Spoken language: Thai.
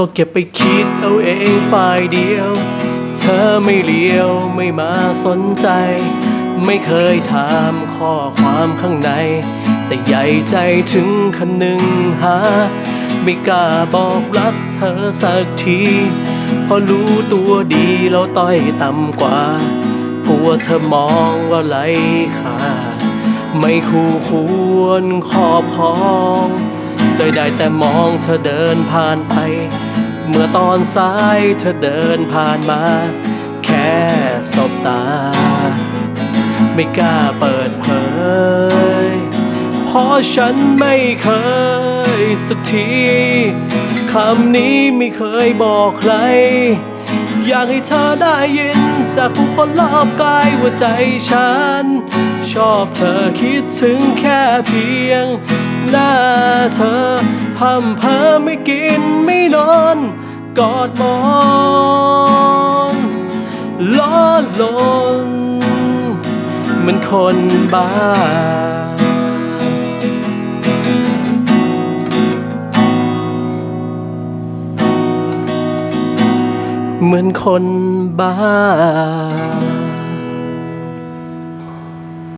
ก็เก็บไปคิดเอาเองฝ่ายเดียว เธอไม่เลี้ยวไม่มาสนใจ ไม่เคยถามข้อความข้างใน แต่ใหญ่ใจถึงคันหนึ่งหา ไม่กล้าบอกรักเธอสักทีเพราะรู้ตัวดีเราต้อยต่ำกว่า กลัวเธอมองว่าไร้ค่าไม่คู่ควรขอบครอง โดยได้แต่มองเธอเดินผ่านไป เมื่อตอนสายเธอเดินผ่านมา แค่สบตา ไม่กล้าเปิดเผย เพราะฉันไม่เคยสักทีคำนี้ไม่เคยบอกใคร อยากให้เธอได้ยินจากผู้คนรอบกายว่าใจฉัน ชอบเธอคิดถึงแค่เพียง หน้าเธอพำเพอไม่กินไม่นอน กอดมอนล้อลนเหมือนคนบ้า เหมือนคนบ้า